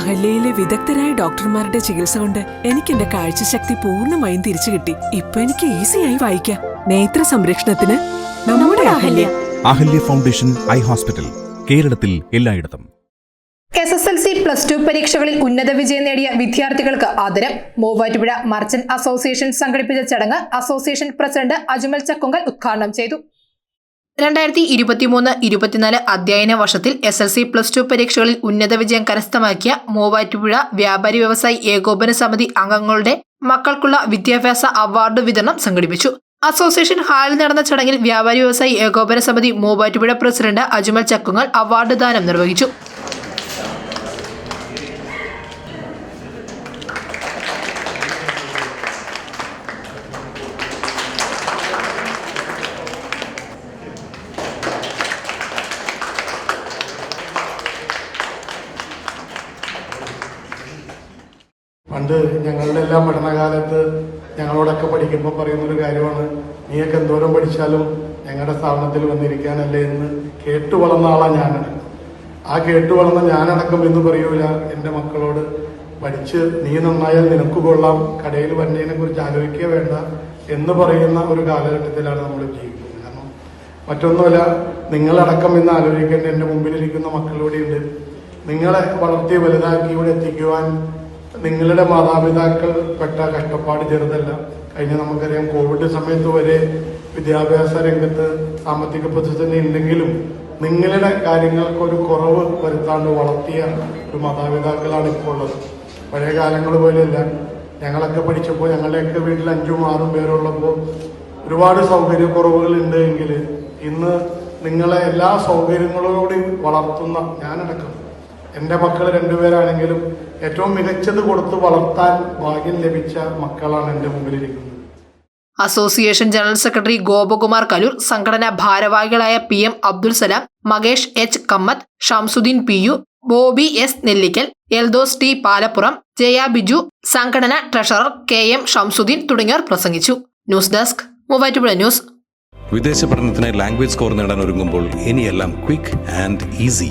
അഹല്യയിലെ വിദഗ്ധരായ ഡോക്ടർമാരുടെ ചികിത്സ കൊണ്ട് എനിക്ക് എന്റെ കാഴ്ചശക്തി പൂർണമായും തിരിച്ചു കിട്ടി. ഇപ്പൊ എനിക്ക് ഈസിയായി വായിക്കാം. നേത്ര സംരക്ഷണത്തിന് നമ്മുടെ Ahalya. Ahalya foundation eye hospital കേരളത്തിൽ എല്ലായിടത്തും. S S L C plus two പരീക്ഷകളിൽ ഉന്നത വിജയം നേടിയ വിദ്യാർത്ഥികൾക്ക് ആദരം. മൂവാറ്റുപുഴ മർച്ചന്റ് അസോസിയേഷൻ സംഘടിപ്പിച്ച ചടങ്ങ് അസോസിയേഷൻ പ്രസിഡന്റ് അജ്മൽ ചക്കുങ്കൽ ഉദ്ഘാടനം ചെയ്തു. രണ്ടായിരത്തി ഇരുപത്തിമൂന്ന് ഇരുപത്തിനാല് അധ്യയന വർഷത്തിൽ S L C plus two പരീക്ഷകളിൽ ഉന്നത വിജയം കരസ്ഥമാക്കിയ മൂവാറ്റുപുഴ വ്യാപാരി വ്യവസായി ഏകോപന സമിതി അംഗങ്ങളുടെ മക്കൾക്കുള്ള വിദ്യാഭ്യാസ അവാർഡ് വിതരണം സംഘടിപ്പിച്ചു. അസോസിയേഷൻ ഹാളിൽ നടന്ന ചടങ്ങിൽ വ്യാപാരി വ്യവസായി ഏകോപന സമിതി മൂവാറ്റുപുഴ പ്രസിഡന്റ് അജ്മൽ ചക്കുങ്ങൽ അവാർഡ് ദാനം നിർവഹിച്ചു. പണ്ട് ഞങ്ങളുടെ എല്ലാം പഠനകാലത്ത് ഞങ്ങളോടൊക്കെ പഠിക്കുമ്പോൾ പറയുന്നൊരു കാര്യമാണ് നീയൊക്കെ എന്തോരം പഠിച്ചാലും ഞങ്ങളുടെ സ്ഥാപനത്തിൽ വന്നിരിക്കാനല്ലേ എന്ന് കേട്ടു വളർന്ന ആളാണ് ഞാൻ ആ കേട്ടു വളർന്ന ഞാനടക്കം എന്ന് പറയൂല എന്റെ മക്കളോട് പഠിച്ച് നീ നന്നായാൽ നിനക്ക് കൊള്ളാം കടയിൽ വന്നതിനെ കുറിച്ച് ആലോചിക്കുക വേണ്ട എന്ന് പറയുന്ന ഒരു കാലഘട്ടത്തിലാണ് നമ്മൾ ജീവിക്കുന്നത്. കാരണം മറ്റൊന്നുമല്ല നിങ്ങളടക്കം എന്ന് ആലോചിക്കേണ്ട എന്റെ മുമ്പിലിരിക്കുന്ന മക്കളിവിടെയുണ്ട് നിങ്ങളെ വളർത്തി വലുതാക്കി ഇവിടെ എത്തിക്കുവാൻ നിങ്ങളുടെ മാതാപിതാക്കൾ പെട്ട കഷ്ടപ്പാട് ചെറുതല്ല. കഴിഞ്ഞ നമുക്കറിയാം കോവിഡ് സമയത്ത് വരെ വിദ്യാഭ്യാസ രംഗത്ത് സാമ്പത്തിക പ്രതിസന്ധി ഉണ്ടെങ്കിലും നിങ്ങളുടെ കാര്യങ്ങൾക്ക് ഒരു കുറവ് വരുത്താണ്ട് വളർത്തിയ ഒരു മാതാപിതാക്കളാണ് ഇപ്പോൾ ഉള്ളത്. പഴയ കാലങ്ങൾ പോലെയല്ല. ഞങ്ങളൊക്കെ പഠിച്ചപ്പോൾ ഞങ്ങളുടെയൊക്കെ വീട്ടിൽ അഞ്ചും ആറും പേരുള്ളപ്പോൾ ഒരുപാട് സൗകര്യക്കുറവുകൾ ഉണ്ട് എങ്കിൽ ഇന്ന് നിങ്ങളെ എല്ലാ സൗകര്യങ്ങളോടും വളർത്തുന്ന ഞാനടക്കം എന്റെ മക്കൾ രണ്ടുപേരാണെങ്കിലും ഏറ്റവും മികച്ചത് കൊടുത്ത് വളർത്താൻ ഭാഗ്യം ലഭിച്ച മക്കളാണ് എന്റെ മുമ്പിലിരിക്കുന്നത്. Association general secretary Gopakumar Kaloor സംഘടനാ ഭാരവാഹികളായ P M Abdul Salam Makesh H Kammath Shamsuddin P U Bobby S Nellikkal Eldhose T Palappuram Jaya Biju സംഘടന ട്രഷറർ കെ എം ഷംസുദ്ദീൻ തുടങ്ങിയവർ പ്രസംഗിച്ചു. News desk Muvattupuzha news. വിദേശ പഠനത്തിന് ലാംഗ്വേജ് സ്കോർ നേടാൻ ഒരുങ്ങുമ്പോൾ ഇനിയെല്ലാം quick and easy.